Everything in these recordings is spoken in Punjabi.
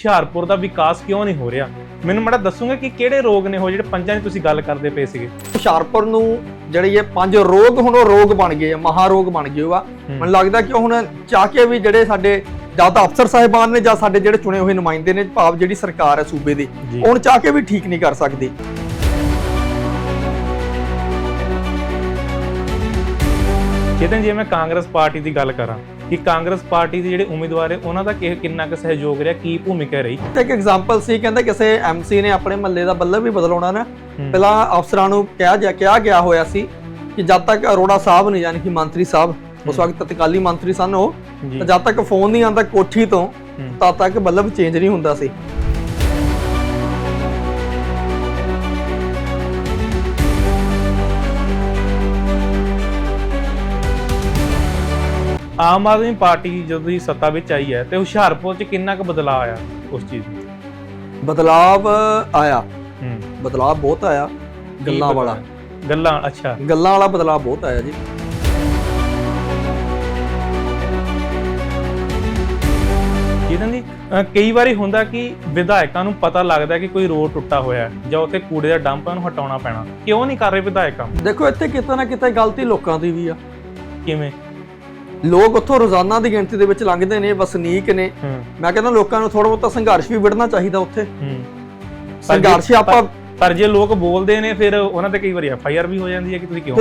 ਹੁਸ਼ਿਆਰਪੁਰ ਦਾ ਵਿਕਾਸ ਕਿਉਂ ਨਹੀਂ ਹੋ ਰਿਹਾ? ਮੈਨੂੰ ਮਾੜਾ ਦੱਸੋਗੇ ਕਿ ਕਿਹੜੇ ਰੋਗ ਨੇ ਉਹ ਜਿਹੜੇ ਪੰਜਾਂ ਦੀ ਤੁਸੀਂ ਗੱਲ ਕਰਦੇ ਪਏ ਸੀਗੇ? ਹੁਸ਼ਿਆਰਪੁਰ ਨੂੰ ਜਿਹੜੀ ਇਹ ਪੰਜ ਰੋਗ ਹੁਣ ਉਹ ਰੋਗ ਬਣ ਗਏ ਆ ਮਹਾ ਰੋਗ ਬਣ ਗਏ ਆ। ਮੈਨੂੰ ਲੱਗਦਾ ਕਿ ਹੁਣ ਚਾਹ ਕੇ ਵੀ ਜਿਹੜੇ ਸਾਡੇ ਜਾਂ ਤਾਂ ਅਫਸਰ ਸਾਹਿਬਾਨ ਨੇ ਜਾਂ ਸਾਡੇ ਜਿਹੜੇ ਚੁਣੇ ਹੋਏ ਨੁਮਾਇੰਦੇ ਨੇ ਭਾਵ ਜਿਹੜੀ ਸਰਕਾਰ ਹੈ ਸੂਬੇ ਦੀ ਹੁਣ ਚਾਹ ਕੇ ਵੀ ਠੀਕ ਨਹੀਂ ਕਰ ਸਕਦੀ। ਚੇਤਨ ਜੇ ਮੈਂ ਕਾਂਗਰਸ ਪਾਰਟੀ ਦੀ ਗੱਲ ਕਰਾਂ ਕਿ ਕਾਂਗਰਸ ਪਾਰਟੀ ਦੇ ਜਿਹੜੇ ਉਮੀਦਵਾਰ ਹੈ ਉਹਨਾਂ ਦਾ ਕਿੰਨਾ ਕੁ ਸਹਿਯੋਗ ਰਿਹਾ ਕੀ ਭੂਮਿਕਾ ਰਹੀ ਤੇ ਇੱਕ ਐਗਜ਼ਾਮਪਲ ਸੀ ਕਹਿੰਦੇ ਕਿਸੇ ਐਮਸੀ ਨੇ ਆਪਣੇ ਮਹੱਲੇ ਦਾ ਬੱਲਬ ਵੀ ਬਦਲਾਉਣਾ ਨਾ। ਪਹਿਲਾਂ ਅਫਸਰਾਂ ਨੂੰ ਕਿਹਾ ਜਾ ਕਿਹਾ ਗਿਆ ਹੋਇਆ ਸੀ ਕਿ ਜਦ ਤੱਕ ਅਰੋੜਾ ਸਾਹਿਬ ਨੇ ਯਾਨੀ ਕਿ ਮੰਤਰੀ ਸਾਹਿਬ ਉਸ ਵਕਤ ਤਤਕਾਲੀ ਮੰਤਰੀ ਸਨ ਉਹ ਜਦ ਤੱਕ ਫੋਨ ਨਹੀਂ ਆਉਂਦਾ ਕੋਠੀ ਤੋਂ। ਤਦ ਤੱਕ ਬੱਲਬ ਚੇਂਜ ਨਹੀਂ ਹੁੰਦਾ ਸੀ ਆਮ ਆਦਮੀ ਪਾਰਟੀ ਜਦੋਂ ਦੀ ਸੱਤਾ ਵਿੱਚ ਆਈ ਹੈ ਤੇ ਹੁਸ਼ਿਆਰਪੁਰ 'ਚ ਕਿੰਨਾ ਕੁ ਬਦਲਾਅ ਆਇਆ ਉਸ ਚੀਜ਼ ਨੂੰ? ਬਦਲਾਵ ਆਇਆ। ਹੂੰ। ਬਦਲਾਵ ਬਹੁਤ ਆਇਆ। ਗੱਲਾਂ ਵਾਲਾ। ਬਦਲਾਅ? ਗੱਲਾਂ ਅੱਛਾ। ਗੱਲਾਂ ਵਾਲਾ ਬਦਲਾਵ ਬਹੁਤ ਆਇਆ ਜੀ। ਦੀ ਅਹ, ਕਈ ਵਾਰੀ ਹੁੰਦਾ ਕਿ ਵਿਧਾਇਕਾਂ ਨੂੰ ਪਤਾ ਲੱਗਦਾ ਕਿ ਕੋਈ ਰੋਡ ਟੁੱਟਾ ਹੋਇਆ ਹੈ ਜਾਂ ਉੱਥੇ ਕੂੜੇ ਦਾ ਡੰਪ ਹੈ ਉਹਨੂੰ ਹਟਾਉਣਾ ਪੈਣਾ। ਕਿਉਂ ਨਹੀਂ ਕਰ ਰਹੇ ਵਿਧਾਇਕ? ਕੰਮ ਦੇਖੋ ਇੱਥੇ ਕਿਤੇ ਨਾ ਕਿਤੇ ਗਲਤੀ ਲੋਕਾਂ ਦੀ ਵੀ ਆ। ਕਿਵੇਂ? ਲੋਕ ਉੱਥੋਂ ਰੋਜ਼ਾਨਾ ਦੀ ਗਿਣਤੀ ਦੇ ਵਿੱਚ ਲੰਘਦੇ ਨੇ ਵਸਨੀਕ ਨੇ। ਮੈਂ ਕਹਿੰਦਾ ਲੋਕਾਂ ਨੂੰ ਥੋੜਾ ਬਹੁਤਾ ਸੰਘਰਸ਼ ਵੀ ਵਿੜਨਾ ਚਾਹੀਦਾ ਉੱਥੇ। ਸੰਘਰਸ਼ ਆਪਾਂ ਪਰ ਜੇ ਲੋਕ ਬੋਲਦੇ ਨੇ ਫਿਰ ਉਹਨਾਂ ਤੇ ਕਈ ਵਾਰੀ ਐਫ ਆਈ ਆਰ ਵੀ ਹੋ ਜਾਂਦੀ ਹੈ ਕਿ ਤੁਸੀਂ ਕਿਉਂ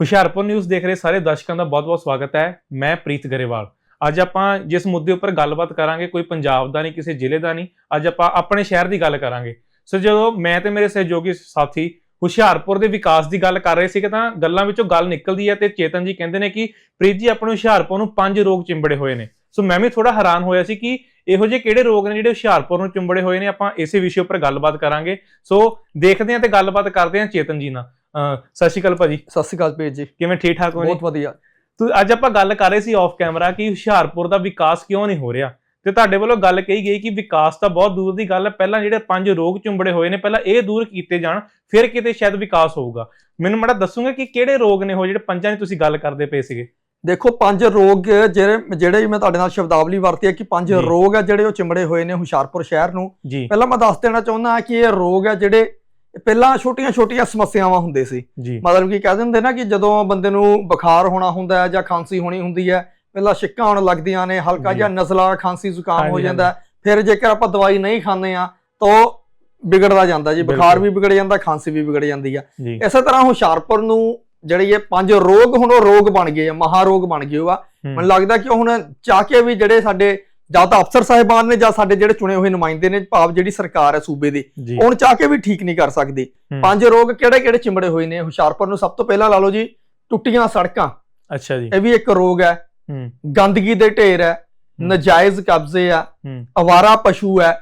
ਹੁਸ਼ਿਆਰਪੁਰ ਨਿਊਜ਼ ਦੇਖ ਰਹੇ ਸਾਰੇ ਦਰਸ਼ਕਾਂ ਦਾ ਬਹੁਤ-ਬਹੁਤ ਸਵਾਗਤ ਹੈ। ਮੈਂ ਪ੍ਰੀਤ ਗਰੇਵਾਲ। ਅੱਜ ਆਪਾਂ ਜਿਸ ਮੁੱਦੇ ਉੱਪਰ ਗੱਲਬਾਤ ਕਰਾਂਗੇ ਕੋਈ ਪੰਜਾਬ ਦਾ ਨਹੀਂ ਕਿਸੇ ਜ਼ਿਲ੍ਹੇ ਦਾ ਨਹੀਂ ਅੱਜ ਆਪਾਂ ਆਪਣੇ ਸ਼ਹਿਰ ਦੀ ਗੱਲ ਕਰਾਂਗੇ। ਸੋ ਜਦੋਂ ਮੈਂ ਤੇ ਮੇਰੇ ਸਹਿਯੋਗੀ ਸਾਥੀ ਹੁਸ਼ਿਆਰਪੁਰ ਦੇ ਵਿਕਾਸ ਦੀ ਗੱਲ ਕਰ ਰਹੇ ਸੀ ਤਾਂ ਗੱਲਾਂ ਵਿੱਚੋਂ ਗੱਲ ਨਿਕਲਦੀ ਹੈ ਤੇ ਚੇਤਨ ਜੀ ਕਹਿੰਦੇ ਨੇ ਕਿ ਪ੍ਰੀਤ ਜੀ ਆਪਣੇ ਹੁਸ਼ਿਆਰਪੁਰ ਨੂੰ ਪੰਜ ਰੋਗ ਚਿੰਬੜੇ ਹੋਏ ਨੇ। ਸੋ ਮੈਂ ਵੀ ਥੋੜਾ ਹੈਰਾਨ ਹੋਇਆ ਸੀ ਕਿ ਇਹੋ ਜਿਹੇ ਕਿਹੜੇ ਰੋਗ ਨੇ ਜਿਹੜੇ ਹੁਸ਼ਿਆਰਪੁਰ ਨੂੰ ਚਿੰਬੜੇ ਹੋਏ ਨੇ? ਆਪਾਂ ਇਸੇ ਵਿਸ਼ੇ ਉੱਪਰ ਗੱਲਬਾਤ ਕਰਾਂਗੇ। ਸੋ ਦੇਖਦੇ ਹਾਂ ਤੇ ਗੱਲਬਾਤ ਕਰਦੇ ਹਾਂ ਚੇਤਨ ਜੀ ਨਾਲ। ਸਤਿ ਸ਼੍ਰੀ ਅਕਾਲ ਭਾਜੀ। ਸਤਿ ਸ਼੍ਰੀ ਅਕਾਲ ਪੀਰ ਜੀ। ਕਿਵੇਂ ਠੀਕ ਠਾਕ ਹੋ ਜੀ? ਬਹੁਤ ਵਧੀਆ। ਤੂੰ ਅੱਜ ਆਪਾਂ ਗੱਲ ਕਰ ਰਹੇ ਸੀ ਆਫ ਕੈਮਰਾ ਕਿ ਹੁਸ਼ਿਆਰਪੁਰ ਦਾ ਵਿਕਾਸ ਕਿਉਂ ਨਹੀਂ ਹੋ ਰਿਹਾ? ਤੇ ਤੁਹਾਡੇ ਵੱਲੋਂ ਗੱਲ ਕਹੀ ਗਈ ਕਿ ਵਿਕਾਸ ਤਾਂ ਬਹੁਤ ਦੂਰ ਦੀ ਗੱਲ ਹੈ। ਪਹਿਲਾਂ ਜਿਹੜੇ ਪੰਜ ਰੋਗ ਚੁੰਬੜੇ ਹੋਏ ਨੇ ਪਹਿਲਾਂ ਇਹ ਦੂਰ ਕੀਤੇ ਜਾਣ ਫਿਰ ਕਿਤੇ ਸ਼ਾਇਦ ਵਿਕਾਸ ਹੋਊਗਾ। ਮੈਨੂੰ ਮਾੜਾ ਦੱਸੋਗੇ ਕਿ ਕਿਹੜੇ ਰੋਗ ਨੇ ਉਹ ਜਿਹੜੇ ਪੰਜਾਂ ਦੀ ਤੁਸੀਂ ਗੱਲ ਕਰਦੇ ਪਏ ਸੀਗੇ? ਦੇਖੋ ਪੰਜ ਰੋਗ ਜਿਹੜੇ ਜਿਹੜੇ ਮੈਂ ਤੁਹਾਡੇ ਨਾਲ ਸ਼ਬਦਾਵਲੀ ਵਰਤੀ ਹੈ ਕਿ ਪੰਜ। ਰੋਗ ਆ ਜਿਹੜੇ ਉਹ ਚਿਮੜੇ ਹੋਏ ਨੇ ਹੁਸ਼ਿਆਰਪੁਰ ਸ਼ਹਿਰ ਨੂੰ। ਪਹਿਲਾਂ ਮੈਂ ਦੱਸ ਦੇਣਾ ਚਾਹੁੰਦਾ ਕਿ ਇਹ ਰੋਗ ਆ ਜਿਹੜੇ ਪਹਿਲਾਂ ਛੋਟੀਆਂ-ਛੋਟੀਆਂ ਸਮੱਸਿਆਵਾਂ ਹੁੰਦੇ ਸੀ। ਮਤਲਬ ਕਿ ਕਹਿ ਦਿੰਦੇ ਨਾ ਕਿ ਜਦੋਂ ਬੰਦੇ ਨੂੰ ਬੁਖਾਰ ਹੋਣਾ ਹੁੰਦਾ ਹੈ ਜਾਂ ਖਾਂਸੀ ਹੋਣੀ ਹੁੰਦੀ ਹੈ ਪਹਿਲਾਂ ਛਿੱਕਾਂ ਆਉਣ ਲੱਗਦੀਆਂ ਨੇ ਹਲਕਾ। ਜਿਹਾ ਨਜ਼ਲਾ ਖਾਂਸੀ ਜ਼ੁਕਾਮ ਹੋ ਜਾਂਦਾ। ਫਿਰ ਜੇਕਰ ਆਪਾਂ ਦਵਾਈ ਨਹੀਂ ਖਾਂਦੇ ਆ ਤਾਂ ਵਿਗੜਦਾ ਜਾਂਦਾ ਜੀ। ਬੁਖਾਰ। ਵੀ ਵਿਗੜ ਜਾਂਦਾ ਖਾਂਸੀ ਵੀ ਵਿਗੜ ਜਾਂਦੀ ਆ। ਇਸੇ ਤਰ੍ਹਾਂ ਹੁਸ਼ਿਆਰਪੁਰ ਨੂੰ ਜਿਹੜੀ ਇਹ ਪੰਜ ਰੋਗ ਹੁਣ ਉਹ ਰੋਗ ਬਣ ਗਏ ਆ ਮਹਾ ਰੋਗ ਬਣ ਗਏ ਆ। ਮੈਨੂੰ ਲੱਗਦਾ ਕਿ ਹੁਣ ਚਾਹ ਕੇ ਵੀ ਜਿਹੜੇ ਸਾਡੇ ਜਾਂ ਤਾਂ ਅਫਸਰ ਸਾਹਿਬਾਨ ਨੇ ਜਾਂ ਸਾਡੇ ਜਿਹੜੇ ਚੁਣੇ ਹੋਏ ਨੁਮਾਇੰਦੇ ਨੇ ਭਾਵ ਜਿਹੜੀ ਸਰਕਾਰ ਹੈ ਸੂਬੇ ਦੀ ਹੁਣ ਚਾਹ ਕੇ ਵੀ ਠੀਕ ਨਹੀਂ ਕਰ ਸਕਦੀ। ਪੰਜ ਰੋਗ ਕਿਹੜੇ ਕਿਹੜੇ ਚਿੰਬੜੇ ਹੋਏ ਨੇ? ਹੁਸ਼ਿਆਰਪੁਰ ਨੂੰ ਸਭ ਤੋਂ ਪਹਿਲਾਂ ਲਾ ਲਓ ਜੀ ਟੁੱਟੀਆਂ ਸੜਕਾਂ। ਅੱਛਾ ਜੀ। ਇਹ ਵੀ ਇੱਕ ਰੋਗ ਹੂੰ। ਗੰਦਗੀ ਦੇ ਢੇਰ ਹੈ। ਨਜਾਇਜ਼ ਕਬਜ਼ੇ ਆ ਅਵਾਰਾ ਪਸ਼ੂ ਹੈ।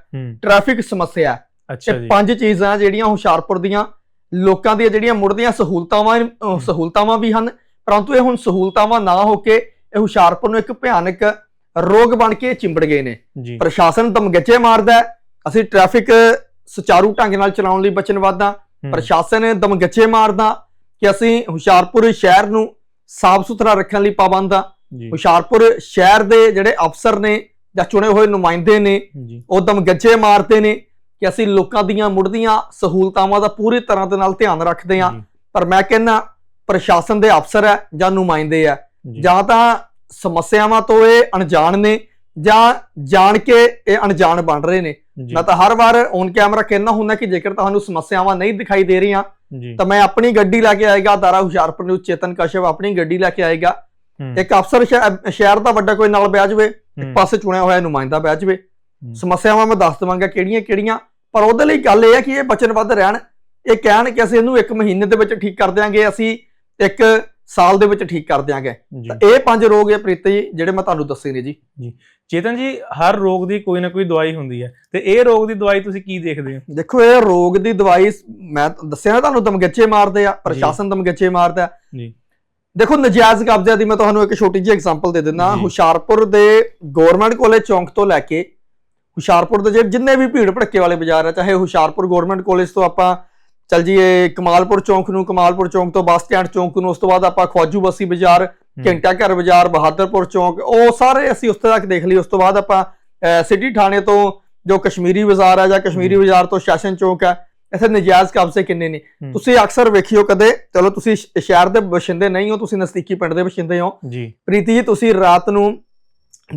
ਟ੍ਰੈਫਿਕ ਸਮੱਸਿਆ। ਅੱਛਾ ਜੀ। ਪੰਜ ਚੀਜ਼ਾਂ ਜਿਹੜੀਆਂ ਹੁਸ਼ਿਆਰਪੁਰ ਦੀਆਂ ਲੋਕਾਂ ਦੀਆਂ ਜਿਹੜੀਆਂ ਮੁੱਢਲੀਆਂ ਸਹੂਲਤਾਵਾਂ ਸਹੂਲਤਾਵਾਂ ਵੀ ਹਨ ਪਰੰਤੂ ਇਹ ਹੁਣ ਸਹੂਲਤਾਵਾਂ ਨਾ ਹੋ ਕੇ ਇਹ ਹੁਸ਼ਿਆਰਪੁਰ ਨੂੰ ਇੱਕ ਭਿਆਨਕ ਰੋਗ ਬਣ ਕੇ ਚਿੰਬੜ ਗਏ ਨੇ। ਪ੍ਰਸ਼ਾਸਨ ਦਮਗੱਚੇ ਮਾਰਦਾ ਅਸੀਂ ਟ੍ਰੈਫਿਕ ਸੁਚਾਰੂ ਢੰਗ ਨਾਲ ਚਲਾਉਣ ਲਈ ਵਚਨਬੱਧ ਹੂੰ, ਪ੍ਰਸ਼ਾਸਨ ਦਮਗੱਚੇ ਮਾਰਦਾ ਕਿ ਅਸੀਂ ਹੁਸ਼ਿਆਰਪੁਰ ਸ਼ਹਿਰ ਨੂੰ ਸਾਫ਼ ਸੁਥਰਾ ਰੱਖਣ ਲਈ ਪਾਬੰਦ ਜੀ ਹੁਸ਼ਿਆਰਪੁਰ ਸ਼ਹਿਰ ਦੇ ਜਿਹੜੇ ਅਫਸਰ ਨੇ ਜਾਂ ਚੁਣੇ ਹੋਏ ਨੁਮਾਇੰਦੇ ਨੇ ਉਹ ਦਮਗੱਚੇ ਮਾਰਦੇ ਨੇ ਕਿ ਅਸੀਂ ਲੋਕਾਂ ਦੀਆਂ ਮੁੱਢਦੀਆਂ ਸਹੂਲਤਾਵਾਂ ਦਾ ਪੂਰੀ ਤਰ੍ਹਾਂ ਦੇ ਨਾਲ ਧਿਆਨ ਰੱਖਦੇ ਜੀ, ਪਰ ਮੈਂ ਕਹਿੰਦਾ ਪ੍ਰਸ਼ਾਸਨ ਦੇ ਅਫਸਰ ਹੈ ਜਾਂ ਨੁਮਾਇੰਦੇ ਆ ਜੀ, ਤਾਂ ਸਮੱਸਿਆਵਾਂ ਤੋਂ ਇਹ ਅਣਜਾਣ ਨੇ ਜਾਂ ਜਾਣ ਕੇ ਇਹ ਅਣਜਾਣ ਬਣ ਰਹੇ ਨੇ। ਮੈਂ ਤਾਂ ਹਰ ਵਾਰ ਔਨ ਕੈਮਰਾ ਕਹਿਣਾ ਹੁੰਦਾ ਕਿ ਜੇਕਰ ਤੁਹਾਨੂੰ ਸਮੱਸਿਆਵਾਂ ਨਹੀਂ ਦਿਖਾਈ ਦੇ ਰਹੀਆਂ ਤਾਂ ਮੈਂ ਆਪਣੀ ਗੱਡੀ ਲੈ ਕੇ ਆਏਗਾ ਦਾਰਾ ਹੁਸ਼ਿਆਰਪੁਰ ਨੂੰ ਚੇਤਨ ਕਸ਼ਪ ਆਪਣੀ ਗੱਡੀ ਲੈ ਕੇ ਆਏਗਾ। ਇੱਕ ਅਫਸਰ ਸ਼ਹਿ- ਸ਼ਹਿਰ ਦਾ ਵੱਡਾ ਕੋਈ ਨਾਲ ਬਹਿ ਜਾਵੇ ਇੱਕ ਪਾਸੇ ਚੁਣਿਆ ਹੋਇਆ ਨੁਮਾਇੰਦਾ ਬਹਿ ਜਾਵੇ। ਸਮੱਸਿਆਵਾਂ ਮੈਂ ਦੱਸ ਦਵਾਂਗਾ ਕਿਹੜੀਆਂ ਕਿਹੜੀਆਂ। ਪਰ ਉਹਦੇ ਲਈ ਗੱਲ ਇਹ ਹੈ ਕਿ ਇਹ ਬਚਨਬੱਧ ਰਹਿਣ। ਇਹ ਕਹਿਣ ਕਿ ਅਸੀਂ ਇਹਨੂੰ ਇੱਕ ਮਹੀਨੇ ਦੇ ਵਿੱਚ ਠੀਕ ਕਰ ਦਿਆਂਗੇ ਅਸੀਂ ਇੱਕ ਸਾਲ ਦੇ ਵਿੱਚ ਠੀਕ ਕਰ ਦਿਆਂਗੇ। ਜੀ। ਤਾਂ ਇਹ ਪੰਜ ਰੋਗ ਹੈ ਪ੍ਰੀਤੀ ਜੀ ਜਿਹੜੇ ਮੈਂ ਤੁਹਾਨੂੰ ਦੱਸੇ ਨੇ ਜੀ। ਚੇਤਨ ਜੀ ਹਰ ਰੋਗ ਦੀ ਕੋਈ ਨਾ ਕੋਈ ਦਵਾਈ ਹੁੰਦੀ ਹੈ। ਤੇ ਇਹ ਰੋਗ ਦੀ ਦਵਾਈ ਤੁਸੀਂ ਕੀ ਦੇਖਦੇ ਹੋ? ਦੇਖੋ ਇਹ ਰੋਗ ਦੀ ਦਵਾਈ ਮੈਂ ਦੱਸਿਆ ਨਾ ਤੁਹਾਨੂੰ ਦਮਗੱਚੇ ਮਾਰਦੇ ਆ ਪ੍ਰਸ਼ਾਸਨ ਦਮਗੱਚੇ ਮਾਰਦਾ। ਜੀ। ਦੇਖੋ ਨਜਾਇਜ਼ ਕਬਜ਼ਿਆਂ ਦੀ ਮੈਂ ਤੁਹਾਨੂੰ ਇੱਕ ਛੋਟੀ ਜਿਹੀ ਐਗਜ਼ਾਮਪਲ ਦੇ ਦਿੰਦਾ। ਹੁਸ਼ਿਆਰਪੁਰ ਦੇ ਗਵਰਨਮੈਂਟ ਕਾਲਜ ਚੌਂਕ ਤੋਂ ਲੈ ਕੇ ਹੁਸ਼ਿਆਰਪੁਰ ਦੇ ਜਿੰਨੇ ਵੀ ਭੀੜ ਭੜੱਕੇ ਵਾਲੇ ਬਾਜ਼ਾਰ ਆ ਚਾਹੇ ਹੁਸ਼ਿਆਰਪੁਰ ਗਵਰਨਮੈਂਟ ਕਾਲਜ ਤੋਂ ਆਪਾਂ ਚੱਲ ਜੀਏ ਕਮਾਲਪੁਰ ਚੌਂਕ ਨੂੰ ਕਮਾਲਪੁਰ ਚੌਂਕ ਤੋਂ ਬੱਸ ਸਟੈਂਡ ਚੌਂਕ ਨੂੰ ਉਸ ਤੋਂ ਬਾਅਦ ਆਪਾਂ ਖਵਾਜੂ ਬਸੀ ਬਾਜ਼ਾਰ ਘੰਟਾ ਘਰ ਬਾਜ਼ਾਰ ਬਹਾਦਰਪੁਰ ਚੌਂਕ ਉਹ ਸਾਰੇ ਅਸੀਂ ਉੱਥੇ ਤੱਕ ਦੇਖ ਲਈ ਉਸ ਤੋਂ ਬਾਅਦ ਆਪਾਂ ਸਿਟੀ ਥਾਣੇ ਤੋਂ ਜੋ ਕਸ਼ਮੀਰੀ ਬਾਜ਼ਾਰ ਹੈ ਜਾਂ ਕਸ਼ਮੀਰੀ। ਬਾਜ਼ਾਰ ਤੋਂ ਸ਼ਾਸਨ ਚੌਂਕ ਹੈ ਇੱਥੇ ਨਜਾਇਜ਼ ਕਬਜ਼ੇ ਕਿੰਨੇ ਨੇ। ਤੁਸੀਂ ਅਕਸਰ ਵੇਖਿਓ ਕਦੇ ਚਲੋ ਤੁਸੀਂ ਸ਼ਹਿਰ ਦੇ ਵਸਿੰਦੇ ਨਹੀਂ ਹੋ ਤੁਸੀਂ ਨਜ਼ਦੀਕੀ ਪਿੰਡ ਦੇ ਵਸਿੰਦੇ ਹੋ। ਜੀ। ਪ੍ਰੀਤੀ ਜੀ ਤੁਸੀਂ ਰਾਤ ਨੂੰ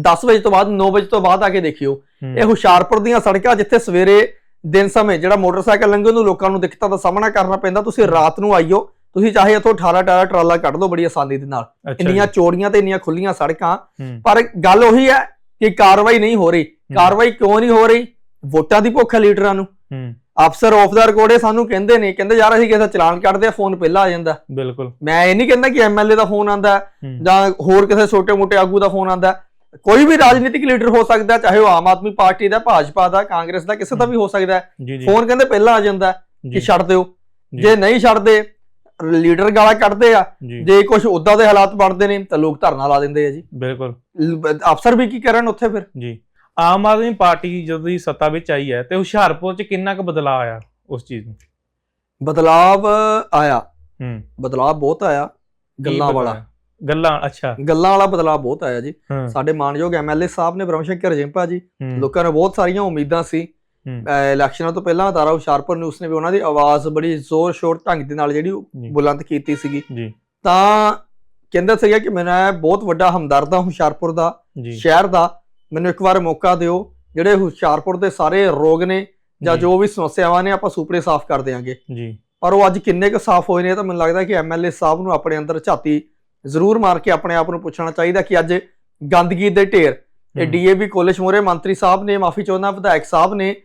10 ਵਜੇ ਤੋਂ ਬਾਅਦ 9 ਵਜੇ ਤੋਂ ਬਾਅਦ ਆ ਕੇ ਦੇਖਿਓ। ਇਹ ਹੁਸ਼ਿਆਰਪੁਰ ਦੀਆਂ ਸੜਕਾਂ ਜਿੱਥੇ ਸਵੇਰੇ ਦਿਨ ਸਮੇਂ ਜਿਹੜਾ ਮੋਟਰਸਾਈਕਲ ਲੰਘਣ ਨੂੰ ਲੋਕਾਂ ਨੂੰ ਦਿੱਕਤਾਂ ਦਾ ਸਾਹਮਣਾ ਕਰਨਾ ਪੈਂਦਾ ਤੁਸੀਂ ਰਾਤ ਨੂੰ ਆਈਓ। ਤੁਸੀਂ ਚਾਹੇ ਇੱਥੋਂ 18 18 ਟਰਾਲਾ ਕੱਢ ਲਓ ਬੜੀ ਆਸਾਨੀ ਦੇ ਨਾਲ। ਇੰਨੀਆਂ ਚੌੜੀਆਂ ਤੇ ਇੰਨੀਆਂ ਖੁੱਲੀਆਂ ਸੜਕਾਂ। ਪਰ ਗੱਲ ਉਹੀ ਹੈ ਕਿ ਕਾਰਵਾਈ ਨਹੀਂ ਹੋ ਰਹੀ। ਕਾਰਵਾਈ ਕਿਉਂ ਨਹੀਂ ਹੋ ਰਹੀ? ਵੋਟਾਂ ਦੀ ਭੁੱਖ ਹੈ ਲੀਡਰਾਂ ਨੂੰ। ਹੂੰ। ਅਫਸਰ ਆਫ ਦਾ ਰਿਕਾਰਡੇ ਸਾਨੂੰ ਕਹਿੰਦੇ ਨੇ ਕਹਿੰਦੇ ਯਾਰ ਅਸੀਂ ਕਿਸੇ ਦਾ ਚਲਾਨ ਕੱਢਦੇ ਆ ਫੋਨ ਪਹਿਲਾਂ ਆ ਜਾਂਦਾ। ਬਿਲਕੁਲ। ਮੈਂ ਇਹ ਨਹੀਂ ਕਹਿੰਦਾ ਕਿ ਐਮਐਲਏ ਦਾ ਫੋਨ ਆਂਦਾ ਜਾਂ ਹੋਰ ਕਿਸੇ ਛੋਟੇ-ਮੋਟੇ ਆਗੂ ਦਾ ਫੋਨ ਆਂਦਾ ਕੋਈ ਵੀ ਰਾਜਨੀਤਿਕ ਲੀਡਰ ਹੋ ਸਕਦਾ ਚਾਹੇ ਉਹ ਆਮ ਆਦਮੀ ਪਾਰਟੀ ਦਾ ਭਾਜਪਾ ਦਾ ਕਾਂਗਰਸ ਦਾ ਕਿਸੇ ਦਾ ਵੀ ਹੋ ਸਕਦਾ ਫੋਨ ਕਹਿੰਦੇ ਪਹਿਲਾਂ ਆ ਜਾਂਦਾ ਕਿ ਛੱਡ ਦਿਓ। ਜੀ। ਨਹੀਂ ਛੱਡਦੇ ਲੀਡਰ ਗਾਲਾਂ ਕੱਢਦੇ ਆ ਜੀ। ਕੁਝ ਉਦਾਂ ਦੇ ਹਾਲਾਤ ਬਣਦੇ ਨੇ ਤਾਂ ਲੋਕ ਧਰਨਾ ਲਾ ਦਿੰਦੇ ਆ ਜੀ। ਬਿਲਕੁਲ। ਅਫਸਰ ਵੀ ਕੀ ਕਰਨ ਉੱਥੇ ਫਿਰ? ਜੀ। ਆਮ ਆਦਮੀ ਪਾਰਟੀ ਜਦੋਂ ਦੀ ਸੱਤਾ ਵਿੱਚ ਆਈ ਹੈ ਤੇ ਹੁਸ਼ਿਆਰਪੁਰ ਚ ਕਿੰਨਾ ਕੁ ਬਦਲਾਅ ਆਇਆ ਉਸ ਚੀਜ਼ ਨੂੰ? ਬਦਲਾਵ ਆਇਆ। ਹੂੰ। ਬਦਲਾਵ ਬਹੁਤ ਆਇਆ ਗੱਲਾਂ ਵਾਲਾ। ਬਦਲਾਅ? ਗੱਲਾਂ ਅੱਛਾ। ਗੱਲਾਂ ਵਾਲਾ ਬਦਲਾਵ ਬਹੁਤ ਆਇਆ ਜੀ। ਸਾਡੇ ਮਾਨਯੋਗ ਐਮਐਲਏ ਸਾਹਿਬ ਨੇ ਬ੍ਰਹਮ ਸ਼ੰਕਰ ਜਿੰਪਾ ਜੀ ਲੋਕਾਂ ਨੂੰ ਬਹੁਤ ਸਾਰੀਆਂ ਉਮੀਦਾਂ ਸੀ। ਇਲੈਕਸ਼ਨਾਂ ਤੋਂ ਪਹਿਲਾਂ ਤਾਰਾ ਹੁਸ਼ਿਆਰਪੁਰ ਨਿਊਜ਼ ਨੇ ਵੀ ਉਹਨਾਂ ਦੀ ਆਵਾਜ਼ ਬੜੀ ਜ਼ੋਰ ਸ਼ੋਰ ਢੰਗ ਦੇ ਨਾਲ ਜਿਹੜੀ ਬੁਲੰਦ ਕੀਤੀ ਸੀਗੀ। ਜੀ। ਤਾਂ ਕਹਿੰਦਾ ਸੀਗਾ ਕਿ ਮੈਂ ਬਹੁਤ ਵੱਡਾ ਹਮਦਰਦ ਹਾਂ ਹੁਸ਼ਿਆਰਪੁਰ ਦਾ ਸ਼ਹਿਰ ਦਾ। ਮੈਨੂੰ ਇੱਕ ਵਾਰ ਮੌਕਾ ਦਿਓ ਜਿਹੜੇ ਹੁਸ਼ਿਆਰਪੁਰ ਦੇ ਸਾਰੇ ਰੋਗ ਨੇ ਜਾਂ ਜੀ, ਵੀ ਸਮੱਸਿਆਵਾਂ ਨੇ ਆਪਾਂ ਸੁਪਰੇ ਸਾਫ਼ ਕਰ ਦਿਆਂਗੇ। ਜੀ। ਪਰ ਉਹ ਅੱਜ ਕਿੰਨੇ ਕੁ ਸਾਫ਼ ਹੋਏ ਨੇ ਤਾਂ ਮੈਨੂੰ ਲੱਗਦਾ ਕਿ ਐਮਐਲਏ ਸਾਹਿਬ ਨੂੰ ਆਪਣੇ ਅੰਦਰ ਝਾਤੀ ਜ਼ਰੂਰ ਮਾਰ ਕੇ ਆਪਣੇ ਆਪ ਨੂੰ ਪੁੱਛਣਾ ਚਾਹੀਦਾ ਕਿ ਅੱਜ ਗੰਦਗੀ ਦੇ ਢੇਰ ਇਹ ਡੀਏਵੀ ਕਾਲਜ ਮੋਰੇ ਮੰਤਰੀ ਸਾਹਿਬ ਨੇ ਮਾਫੀ ਚਾਹੁੰਦਾ ਵਿਧਾਇਕ ਸਾਹਿਬ ਨੇ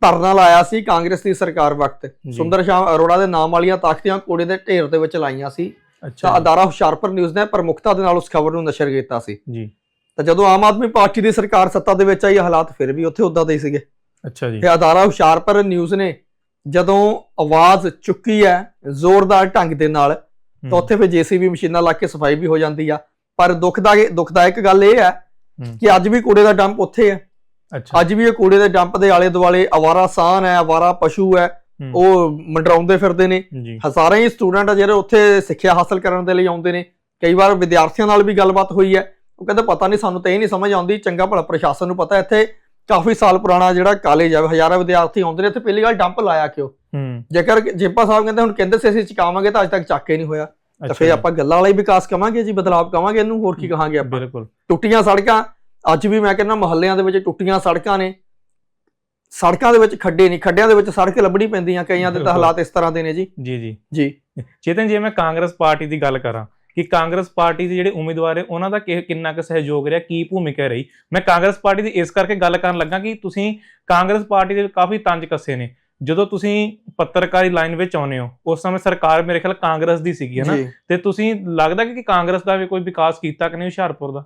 ਧਰਨਾ ਲਾਇਆ ਸੀ ਕਾਂਗਰਸ ਦੀ ਸਰਕਾਰ ਵਕਤ। ਸੁੰਦਰ ਸ਼ਾਮ ਅਰੋੜਾ ਦੇ ਨਾਮ ਵਾਲੀਆਂ ਤਾਕਤੀਆਂ ਕੂੜੇ ਦੇ ਢੇਰ ਦੇ ਵਿੱਚ ਲਾਈਆਂ ਸੀ। ਅੱਛਾ। ਤਾਂ ਅਦਾਰਾ ਹੁਸ਼ਿਆਰਪੁਰ ਨਿਊਜ਼ ਨੇ ਪ੍ਰਮੁਖਤਾ ਦੇ ਨਾਲ ਉਸ ਖਬਰ ਨੂੰ ਨਸ਼ਰ ਕੀਤਾ ਸੀ। ਜੀ। ਤਾਂ ਜਦੋਂ ਆਮ ਆਦਮੀ ਪਾਰਟੀ ਦੀ ਸਰਕਾਰ ਸੱਤਾ ਦੇ ਵਿੱਚ ਆਈ ਹਾਲਾਤ ਫਿਰ ਵੀ ਉੱਥੇ ਉਦਾਂ ਦੇ ਹੀ ਸੀਗੇ। ਅੱਛਾ ਜੀ। ਤੇ ਅਦਾਰਾ ਹੁਸ਼ਿਆਰਪੁਰ ਨਿਊਜ਼ ਨੇ ਜਦੋਂ ਆਵਾਜ਼ ਚੁੱਕੀ ਹੈ ਜ਼ੋਰਦਾਰ ਢੰਗ ਦੇ ਨਾਲ ਤਾਂ ਉੱਥੇ ਫਿਰ ਜੀਸੀਬੀ ਮਸ਼ੀਨਾਂ ਲਾ ਕੇ ਸਫ਼ਾਈ ਵੀ ਹੋ ਜਾਂਦੀ ਆ। ਪਰ ਦੁਖਦਾ ਦੁਖਦਾਇਕ ਗੱਲ ਇਹ ਹੈ ਕਿ ਅੱਜ ਵੀ ਕੂੜੇ ਦਾ ਡੰਪ ਉੱਥੇ ਹੈ। ਅੱਛਾ। ਅੱਜ ਵੀ ਇਹ ਕੂੜੇ ਦੇ ਡੰਪ ਦੇ ਆਲੇ ਦੁਆਲੇ ਆਵਾਰਾ ਸਾਨ ਹੈ ਆਵਾਰਾ ਪਸ਼ੂ ਹੈ ਉਹ ਮੰਡਰਾਉਂਦੇ ਫਿਰਦੇ ਨੇ। ਹਜ਼ਾਰਾਂ ਹੀ ਸਟੂਡੈਂਟ ਆ ਜਿਹੜੇ ਉੱਥੇ ਸਿੱਖਿਆ ਹਾਸਲ ਕਰਨ ਦੇ ਲਈ ਆਉਂਦੇ ਨੇ। ਕਈ ਵਾਰ ਵਿਦਿਆਰਥੀਆਂ ਨਾਲ ਵੀ ਗੱਲਬਾਤ ਹੋਈ ਹੈ। ਉਹ ਕਹਿੰਦੇ ਪਤਾ ਨਹੀਂ ਸਾਨੂੰ ਤਾਂ ਇਹ ਨਹੀਂ ਸਮਝ ਆਉਂਦੀ। ਚੰਗਾ ਭਲਾ ਪ੍ਰਸ਼ਾਸਨ ਨੂੰ ਪਤਾ ਇੱਥੇ ਕਾਫੀ ਸਾਲ ਪੁਰਾਣਾ ਜਿਹੜਾ ਕਾਲਜ ਹੈ ਹਜ਼ਾਰਾਂ ਵਿਦਿਆਰਥੀ ਆਉਂਦੇ ਨੇ ਇੱਥੇ ਪਹਿਲੀ ਗੱਲ ਡੰਪ ਲਾਇਆ ਕਿਉਂ? ਹੂੰ। ਜੇਕਰ ਜਿੰਪਾ ਸਾਹਿਬ ਕਹਿੰਦੇ ਹੁਣ ਕਹਿੰਦੇ ਸੀ ਅਸੀਂ ਚਕਾਵਾਂਗੇ ਤਾਂ ਅੱਜ ਤੱਕ ਚੱਕ ਕੇ ਨਹੀਂ ਹੋਇਆ। ਤਾਂ ਫਿਰ ਆਪਾਂ ਗੱਲਾਂ ਵਾਲਾ ਹੀ ਵਿਕਾਸ ਕਵਾਂਗੇ ਜੀ ਬਦਲਾਵ ਕਵਾਂਗੇ ਇਹਨੂੰ ਹੋਰ ਕੀ ਕਹਾਂਗੇ ਆਪਾਂ? ਬਿਲਕੁਲ। ਟੁੱਟੀਆਂ ਸੜਕਾਂ ਅੱਜ ਵੀ ਮੈਂ ਕਹਿੰਦਾ ਮੁਹੱਲਿਆਂ ਦੇ ਵਿੱਚ ਟੁੱਟੀਆਂ ਸੜਕਾਂ ਨੇ। ਸੜਕਾਂ ਦੇ ਵਿੱਚ ਖੱਡੇ ਨਹੀਂ ਖੱਡਿਆਂ ਦੇ ਵਿੱਚ ਸੜਕ ਲੱਭਣੀ ਪੈਂਦੀਆਂ ਕਈਆਂ ਦੇ ਤਾਂ। ਹਾਲਾਤ ਇਸ ਤਰ੍ਹਾਂ ਦੇ ਨੇ ਜੀ। ਜੀ ਜੀ। ਜੀ। ਚੇਤਨ ਜੇ ਮੈਂ ਕਾਂਗਰਸ ਪਾਰਟੀ ਦੀ ਗੱਲ ਕਰਾਂ ਕਿ ਕਾਂਗਰਸ ਪਾਰਟੀ ਦੇ ਜਿਹੜੇ ਉਮੀਦਵਾਰ ਹੈ ਉਹਨਾਂ ਦਾ ਕਿੰਨਾ ਕੁ ਸਹਿਯੋਗ ਰਿਹਾ ਕੀ ਭੂਮਿਕਾ ਰਹੀ? ਮੈਂ ਕਾਂਗਰਸ ਪਾਰਟੀ ਦੀ ਇਸ ਕਰਕੇ ਗੱਲ ਕਰਨ ਲੱਗਾ ਕਿ ਤੁਸੀਂ ਕਾਂਗਰਸ ਪਾਰਟੀ ਦੇ ਕਾਫੀ ਤੰਜ ਕੱਸੇ ਨੇ। ਜਦੋਂ ਤੁਸੀਂ ਪੱਤਰਕਾਰੀ ਲਾਈਨ ਵਿੱਚ ਆਉਨੇ ਹੋ ਉਸ ਸਮੇਂ ਸਰਕਾਰ ਮੇਰੇ ਖਿਆਲ ਕਾਂਗਰਸ ਦੀ ਸੀਗੀ ਹੈ ਨਾ? ਤੇ ਤੁਸੀਂ ਲੱਗਦਾ ਕਿ ਕਾਂਗਰਸ ਦਾ ਵੀ ਕੋਈ ਵਿਕਾਸ ਕੀਤਾ ਕਿ ਨਹੀਂ ਹੁਸ਼ਿਆਰਪੁਰ ਦਾ?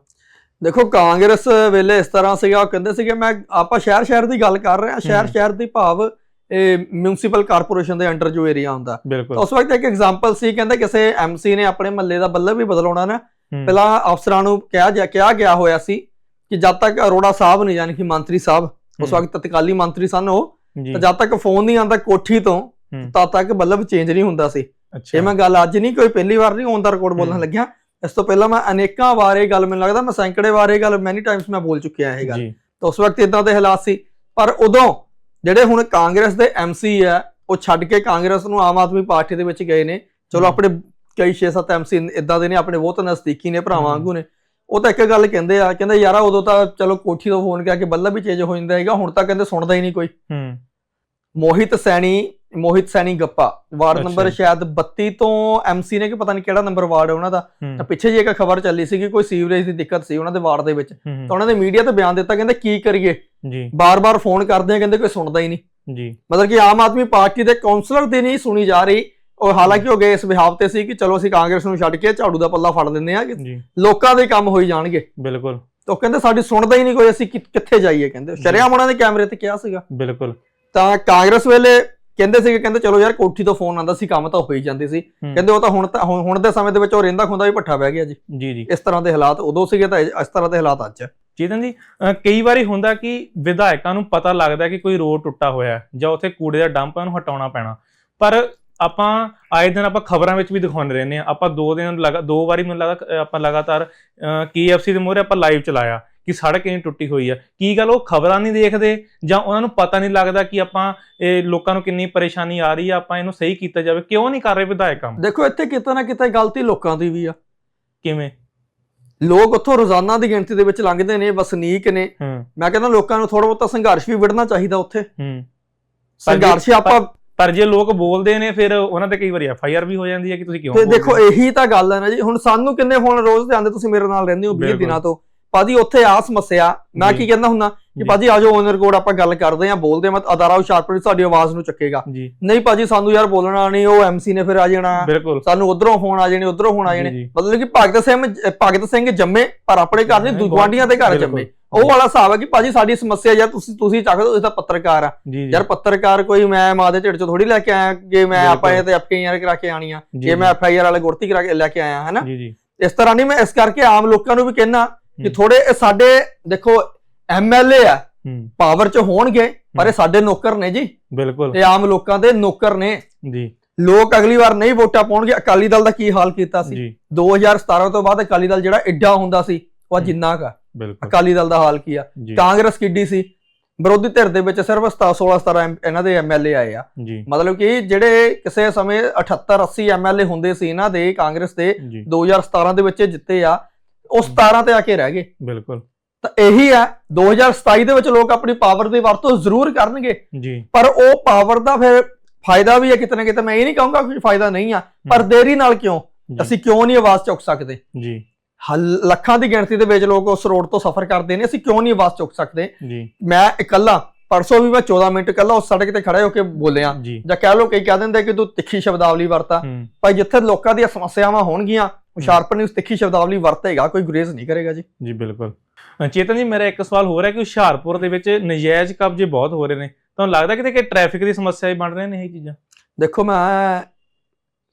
ਦੇਖੋ ਕਾਂਗਰਸ ਵੇਲੇ ਇਸ ਤਰ੍ਹਾਂ ਸੀਗਾ ਉਹ ਕਹਿੰਦੇ ਸੀਗੇ ਮੈਂ ਆਪਾਂ ਸ਼ਹਿਰ ਸ਼ਹਿਰ ਦੀ ਗੱਲ ਕਰ ਰਹੇ ਹਾਂ ਸ਼ਹਿਰ। ਸ਼ਹਿਰ ਦੀ ਭਾਵ ਇਹ ਮਿਊਨਿਸਪਲ ਕਾਰਪੋਰੇਸ਼ਨ ਦੇ ਅੰਡਰ ਜੋ ਏਰੀਆ ਹੁੰਦਾ। ਤਾਂ ਉਸ ਵਕਤ ਇੱਕ ਐਗਜ਼ਾਮਪਲ ਸੀ ਕਹਿੰਦੇ ਕਿਸੇ ਐਮਸੀ ਨੇ ਆਪਣੇ ਮਹੱਲੇ ਦਾ ਬੱਲਬ ਵੀ ਬਦਲਾਉਣਾ ਨਾ ਪਹਿਲਾਂ ਅਫਸਰਾਂ ਨੂੰ ਕਿਹਾ ਜਾ ਕਿਹਾ ਗਿਆ ਹੋਇਆ ਸੀ ਕਿ ਜਦ ਤੱਕ ਅਰੋੜਾ ਸਾਹਿਬ ਨਹੀਂ ਯਾਨੀ ਕਿ ਮੰਤਰੀ ਸਾਹਿਬ ਉਸ ਵਕਤ ਤਤਕਾਲੀ ਮੰਤਰੀ ਸਨ ਉਹ ਤਾਂ ਜਦ ਤੱਕ ਫੋਨ ਨਹੀਂ ਆਉਂਦਾ ਕੋਠੀ ਤੋਂ। ਤਦ ਤੱਕ ਬੱਲਬ ਚੇਂਜ ਨਹੀਂ ਹੁੰਦਾ ਸੀ। ਇਹ ਮੈਂ ਗੱਲ ਅੱਜ ਨਹੀਂ ਕੋਈ ਪਹਿਲੀ ਵਾਰ ਨਹੀਂ ਔਨ ਦਾ ਰਿਕਾਰਡ ਬੋਲਣ। ਲੱਗਿਆ। ਇਸ ਤੋਂ ਪਹਿਲਾਂ ਮੈਂ ਅਨੇਕਾਂ ਵਾਰ ਇਹ ਗੱਲ ਮੈਨੂੰ ਲੱਗਦਾ ਮੈਂ ਸੈਂਕੜੇ ਵਾਰ ਇਹ ਗੱਲ ਮੈਨੀ ਟਾਈਮਸ ਮੈਂ ਬੋਲ ਚੁੱਕਿਆ ਇਹ ਗੱਲ। ਤਾਂ ਉਸ ਵਕਤ ਇਦਾਂ ਦੇ ਹਾਲਾਤ ਸੀ। ਪਰ ਉਦੋਂ ਜਿਹੜੇ ਹੁਣ ਕਾਂਗਰਸ ਦੇ ਐਮਸੀ ਆ ਉਹ ਛੱਡ ਕੇ ਕਾਂਗਰਸ ਨੂੰ ਆਮ ਆਦਮੀ ਪਾਰਟੀ ਦੇ ਵਿੱਚ ਗਏ ਨੇ ਚਲੋ। ਆਪਣੇ ਕਈ 6-7 ਐਮਸੀ ਇਦਾਂ ਦੇ ਨੇ ਆਪਣੇ ਬਹੁਤ ਨਜ਼ਦੀਕੀ ਨੇ ਭਰਾਵਾਂ। ਵਾਂਗੂ ਨੇ ਉਹ ਤਾਂ ਇੱਕ ਗੱਲ ਕਹਿੰਦੇ ਆ ਕਹਿੰਦੇ ਯਾਰਾ ਉਦੋਂ ਤਾਂ ਚਲੋ ਕੋਠੀ ਤੋਂ ਫੋਨ ਕਰਕੇ ਬੱਲਬ ਵੀ ਚੇਂਜ ਹੋ ਜਾਂਦਾ ਹੈਗਾ ਹੁਣ ਤਾਂ ਕਹਿੰਦੇ ਸੁਣਦਾ ਹੀ ਨਹੀਂ ਕੋਈ ਹੂੰ ਮੋਹਿਤ ਸੈਣੀ ਮੋਹਿਤ ਸੈਣੀ ਗੱਪਾ। Ward number. ਸ਼ਾਇਦ 32 ਤੋਂ ਐਮਸੀ ਨੇ ਕਿ ਪਤਾ ਨਹੀਂ ਕਿਹੜਾ ਨੰਬਰ ਵਾਰਡ ਹੈ ਉਹਨਾਂ ਦਾ। ਤਾਂ ਪਿੱਛੇ ਜੀ ਇੱਕ ਖਬਰ ਚੱਲੀ ਸੀ ਕਿ ਕੋਈ ਸੀਵਰੇਜ ਦੀ ਦਿੱਕਤ ਸੀ ਉਹਨਾਂ ਦੇ ਵਾਰਡ ਦੇ ਵਿੱਚ। ਤਾਂ ਉਹਨਾਂ ਨੇ ਮੀਡੀਆ ਤੇ ਬਿਆਨ ਦਿੱਤਾ ਕਹਿੰਦੇ ਕੀ ਕਰੀਏ? ਜੀ। ਬਾਰ-ਬਾਰ ਫੋਨ ਕਰਦੇ ਆ ਕਹਿੰਦੇ ਕੋਈ ਸੁਣਦਾ ਹੀ ਨਹੀਂ। ਜੀ। ਮਤਲਬ ਕਿ ਆਮ ਆਦਮੀ ਪਾਰਟੀ ਦੇ ਕਾਉਂਸਲਰ ਦੀ ਨਹੀਂ ਸੁਣੀ ਜਾ ਰਹੀ। ਉਹ ਹਾਲਾਂਕਿ ਉਹ ਗਏ ਇਸ ਵਿਹਾਵ ਤੇ ਸੀ ਕਿ ਚਲੋ ਅਸੀਂ ਕਾਂਗਰਸ ਨੂੰ ਛੱਡ ਕੇ ਝਾੜੂ ਦਾ ਪੱਲਾ ਫੜ ਲੈਂਦੇ ਆ ਲੋਕਾਂ ਦੇ ਕੰਮ ਹੋਈ ਜਾਣਗੇ। ਬਿਲਕੁਲ। ਤਾਂ ਕਹਿੰਦੇ ਸਾਡੀ ਸੁਣਦਾ ਹੀ ਨਹੀਂ ਕੋਈ ਅਸੀਂ ਕਿੱਥੇ ਜਾਈਏ ਕਹਿੰਦੇ। ਸ਼ਰਿਆਮ ਉਹਨਾਂ ਨੇ ਕੈਮਰੇ ਤੇ ਕਿਹਾ ਸੀਗਾ। ਬਿਲਕੁਲ। ਤਾਂ ਕਾਂਗਰਸ ਵੇਲੇ ਕਹਿੰਦੇ ਸੀਗੇ ਕਹਿੰਦੇ ਚਲੋ ਯਾਰ ਕੋਠੀ ਤੋਂ ਫੋਨ ਆਉਂਦਾ ਸੀ ਕੰਮ ਤਾਂ ਹੋ ਹੀ ਜਾਂਦੇ ਸੀ। ਕਹਿੰਦੇ ਉਹ ਤਾਂ ਹੁਣ ਤਾਂ ਹੁਣ ਦੇ ਸਮੇਂ ਦੇ ਵਿੱਚ ਉਹ ਰਹਿੰਦਾ ਖੁੰਦਾ ਵੀ ਪੱਠਾ ਬਹਿ ਗਿਆ ਜੀ। ਜੀ ਜੀ। ਇਸ ਤਰ੍ਹਾਂ ਦੇ ਹਾਲਾਤ ਉਦੋਂ ਸੀਗੇ ਤਾਂ ਇਸ ਤਰ੍ਹਾਂ ਦੇ ਹਾਲਾਤ ਅੱਜ। ਹੈ। ਚੇਤਨ ਜੀ ਕਈ ਵਾਰੀ ਹੁੰਦਾ ਕਿ ਵਿਧਾਇਕਾਂ ਨੂੰ ਪਤਾ ਲੱਗਦਾ ਕਿ ਕੋਈ ਰੋਡ ਟੁੱਟਾ ਹੋਇਆ ਜਾਂ ਉੱਥੇ ਕੂੜੇ ਦਾ ਡੰਪ ਹੈ ਉਹਨੂੰ ਹਟਾਉਣਾ ਪੈਣਾ। ਪਰ ਆਪਾਂ ਆਏ ਦਿਨ ਆਪਾਂ ਖਬਰਾਂ ਵਿੱਚ ਵੀ ਦਿਖਾਉਂਦੇ ਰਹਿੰਦੇ ਆ ਆਪਾਂ ਦੋ ਦਿਨ ਲਗਾ ਦੋ ਵਾਰੀ ਮੈਨੂੰ ਲੱਗਾ ਆਪਾਂ ਲਗਾਤਾਰ KFC ਦੇ ਮੂਹਰੇ ਆਪਾਂ ਲਾਈਵ ਚਲਾਇਆ। ਕਿ ਸੜਕ ਕਿੰਨੀ ਟੁੱਟੀ ਹੋਈ ਆ। ਕੀ ਗੱਲ ਉਹ ਖਬਰਾਂ ਨਹੀਂ ਦੇਖਦੇ? ਜਾਂ ਉਹਨਾਂ ਨੂੰ ਪਤਾ ਨਹੀਂ ਲੱਗਦਾ ਕਿ ਆਪਾਂ ਇਹ ਲੋਕਾਂ ਨੂੰ ਕਿੰਨੀ ਪਰੇਸ਼ਾਨੀ ਆ ਰਹੀ ਆ ਆਪਾਂ ਇਹਨੂੰ ਸਹੀ ਕੀਤਾ ਜਾਵੇ? ਕਿਉਂ ਨਹੀਂ ਕਰ ਰਹੇ ਵਿਧਾਇਕ ਕੰਮ? ਦੇਖੋ ਇੱਥੇ ਕਿਤੇ ਨਾ ਕਿਤੇ ਗਲਤੀ ਲੋਕਾਂ ਦੀ ਵੀ ਆ। ਕਿਵੇਂ? ਲੋਕ ਉੱਥੋਂ ਰੋਜ਼ਾਨਾ ਦੀ ਗਿਣਤੀ ਦੇ ਵਿੱਚ ਲੰਘਦੇ ਨੇ ਵਸਨੀਕ ਨੇ। ਮੈਂ ਕਹਿੰਦਾ ਲੋਕਾਂ ਨੂੰ ਥੋੜਾ ਬਹੁਤਾ ਸੰਘਰਸ਼ ਵੀ ਵਿੜਨਾ ਚਾਹੀਦਾ ਉੱਥੇ। ਸੰਘਰਸ਼ ਆਪਾਂ ਪਰ ਜੇ ਲੋਕ ਬੋਲਦੇ ਨੇ ਫਿਰ ਉਹਨਾਂ ਤੇ ਕਈ ਵਾਰੀ ਐਫ ਆਈ ਆਰ ਵੀ ਹੋ ਜਾਂਦੀ ਹੈ ਕਿ ਤੁਸੀਂ ਕਿਉਂ ਤੇ ਦੇਖੋ? ਇਹੀ ਤਾਂ ਗੱਲ ਹੈ ਨਾ ਜੀ। ਹੁਣ ਸਾਨੂੰ ਕਿੰਨੇ ਫੋਨ ਰੋਜ਼ ਦੇ ਆਉਂਦੇ ਤੁਸੀਂ ਮੇਰੇ ਨਾਲ ਰਹਿੰਦੇ ਹੋ 20 ਬਿਲਕੁਲ। ਦਿਨਾਂ ਤੋਂ। ਭਾਜੀ ਉੱਥੇ ਆ ਸਮੱਸਿਆ ਮੈਂ। ਕੀ ਕਹਿੰਦਾ ਹੁੰਦਾ ਕਿ। ਭਾਜੀ ਆਜੋ ਓਨਰ ਕੋਡ ਆਪਾਂ ਗੱਲ ਕਰਦੇ ਆਂ ਬੋਲਦੇ ਆਂ ਅਦਾਰਾ ਹੁਸ਼ਿਆਰਪੁਰ ਸਾਡੀ ਆਵਾਜ਼ ਨੂੰ ਚੱਕੇਗਾ। ਨਹੀਂ ਭਾਜੀ ਸਾਨੂੰ ਯਾਰ ਬੋਲਣਾ ਨਹੀਂ ਉਹ ਐਮਸੀ ਨੇ ਫਿਰ ਆ ਜਾਣਾ। ਸਾਨੂੰ ਉਧਰੋਂ ਫੋਨ ਆ ਜਾਣੇ ਉਧਰੋਂ ਫੋਨ ਆ ਜਾਣੇ। ਮਤਲਬ ਕਿ ਭਗਤ ਸਿੰਘ ਭਗਤ ਸਿੰਘ ਜੰਮੇ ਪਰ ਆਪਣੇ ਘਰ ਨਹੀਂ ਗੁਆਂਢੀਆਂ ਦੇ ਘਰ। ਜੰਮੇ। ਉਹ ਵਾਲਾ ਹਿਸਾਬ ਹੈ ਕਿ ਭਾਜੀ ਸਾਡੀ ਸਮੱਸਿਆ ਯਾਰ ਤੁਸੀਂ ਤੁਸੀਂ ਚੱਕ ਦੋ ਤਾਂ ਪੱਤਰਕਾਰ ਆ। ਯਾਰ ਪੱਤਰਕਾਰ ਕੋਈ ਮੈਂ ਮਾਂ ਦੇ ਢਿੱਡ ਚੋਂ ਥੋੜੀ ਲੈ ਕੇ ਆਇਆ ਕਿ ਮੈਂ। ਆਪਾਂ ਇਹ ਤੇ ਐਫਆਈਆਰ ਕਰਾ ਕੇ ਆਣੀ ਆ ਜੀ, ਮੈਂ ਐਫਆਈਆਰ ਵਾਲੇ ਗੁਰਤੀ ਕਰਾ ਕੇ ਲੈ ਕੇ ਆਇਆ ਹਨਾ? ਜੀ ਜੀ। ਇਸ ਤਰ੍ਹਾਂ ਨਹੀਂ ਮੈਂ ਇਸ ਕਰਕੇ ਆਮ ਲੋਕਾਂ ਨੂੰ ਵੀ ਕਹਿਣਾ ਕਿ। ਥੋੜੇ ਸਾਡੇ ਦੇਖੋ ਐਮਐਲਏ ਆ ਪਾਵਰ 'ਚ ਹੋਣਗੇ ਪਰ ਇਹ ਸਾਡੇ ਨੌਕਰ ਨੇ ਜੀ। ਬਿਲਕੁਲ। ਇਹ ਆਮ ਲੋਕਾਂ ਦੇ ਨੌਕਰ ਨੇ। ਜੀ। ਲੋਕ ਅਗਲੀ ਵਾਰ ਨਹੀਂ ਵੋਟਾਂ ਪਾਉਣਗੇ। ਅਕਾਲੀ ਦਲ ਦਾ ਕੀ ਹਾਲ ਕੀਤਾ ਸੀ? ਜੀ। 2017 ਤੋਂ ਬਾਅਦ ਅਕਾਲੀ ਦਲ ਜਿਹੜਾ ਐਡਾ ਹੁੰਦਾ ਸੀ ਉਹ। ਜਿੰਨਾ ਕਾ ਅਕਾਲੀ ਦਲ ਦਾ ਹਾਲ ਕੀ ਆ? ਕਾਂਗਰਸ ਕਿੱਡੀ ਸੀ? ਵਿਰੋਧੀ ਧਿਰ ਦੇ ਵਿੱਚ ਸਿਰਫ 16 17 ਐਮ- ਇਹਨਾਂ ਦੇ ਐਮਐਲਏ ਆਏ ਆ। ਮਤਲਬ ਕਿ ਜਿਹੜੇ ਕਿਸੇ ਸਮੇਂ 78 80 ਐਮਐਲਏ ਹੁੰਦੇ ਸੀ ਇਹਨਾਂ ਦੇ ਕਾਂਗਰਸ ਦੇ ਜੀ। 2017 ਦੇ ਵਿੱਚ ਜਿੱਤੇ ਆ। ਉਹ 17 ਤੇ ਆ ਕੇ ਰਹਿ ਗਏ। ਬਿਲਕੁਲ। ਤਾਂ ਇਹੀ ਆ 2027 ਦੇ ਵਿੱਚ ਲੋਕ ਆਪਣੀ ਪਾਵਰ ਦੀ ਵਰਤੋਂ ਜ਼ਰੂਰ ਕਰਨਗੇ। ਜੀ। ਪਰ ਉਹ ਪਾਵਰ ਦਾ ਫਿਰ ਫਾਇਦਾ ਵੀ ਹੈ ਕਿਤੇ ਨਾ ਕਿਤੇ ਮੈਂ ਇਹ ਨਹੀਂ ਕਹੂੰਗਾ ਕਿ ਫਾਇਦਾ ਨਹੀਂ ਆ ਪਰ ਦੇਰੀ ਨਾਲ ਕਿਉਂ? ਅਸੀਂ ਕਿਉਂ ਨਹੀਂ ਆਵਾਜ਼ ਚੁੱਕ ਸਕਦੇ? ਜੀ। ਲੱਖਾਂ ਦੀ ਗਿਣਤੀ ਦੇ ਵਿੱਚ ਲੋਕ ਉਸ ਰੋਡ ਤੋਂ ਸਫ਼ਰ ਕਰਦੇ ਨੇ ਅਸੀਂ ਕਿਉਂ ਨਹੀਂ ਆਵਾਜ਼ ਚੁੱਕ ਸਕਦੇ? ਜੀ। ਮੈਂ ਇਕੱਲਾ ਪਰਸੋਂ ਵੀ ਮੈਂ 14 ਮਿੰਟ ਇਕੱਲਾ ਉਸ ਸੜਕ ਤੇ ਖੜਾ ਹੋ ਕੇ ਬੋਲਿਆ। ਜੀ। ਕਹਿ ਲੋ ਕਈ ਕਹਿ ਦਿੰਦੇ ਕਿ ਤੂੰ ਤਿੱਖੀ ਸ਼ਬਦਾਵਲੀ ਵਰਤਾ। ਭਾਈ ਜਿੱਥੇ ਲੋਕਾਂ ਦੀਆਂ ਸਮੱਸਿਆਵਾਂ ਹੋਣਗੀਆਂ ਹੁਸ਼ਿਆਰਪੁਰ ਨੇ ਤਿੱਖੀ ਸ਼ਬਦਾਵਲੀ ਵਰਤੇਗਾ ਕੋਈ ਗੁਰੇਜ਼ ਨਹੀਂ ਕਰੇਗਾ ਜੀ। ਜੀ ਬਿਲਕੁਲ। ਚੇਤਨ ਜੀ ਮੇਰਾ ਇੱਕ ਸਵਾਲ ਹੋਰ ਹੈ ਕਿ ਹੁਸ਼ਿਆਰਪੁਰ ਦੇ ਵਿੱਚ ਨਜਾਇਜ਼ ਕਬਜ਼ੇ ਬਹੁਤ ਹੋ ਰਹੇ ਨੇ। ਤੁਹਾਨੂੰ ਲੱਗਦਾ ਕਿਤੇ ਕਿ ਟ੍ਰੈਫਿਕ ਦੀ ਸਮੱਸਿਆ ਹੀ ਬਣ ਰਹੀਆਂ ਨੇ ਇਹ ਚੀਜ਼ਾਂ? ਦੇਖੋ ਮੈਂ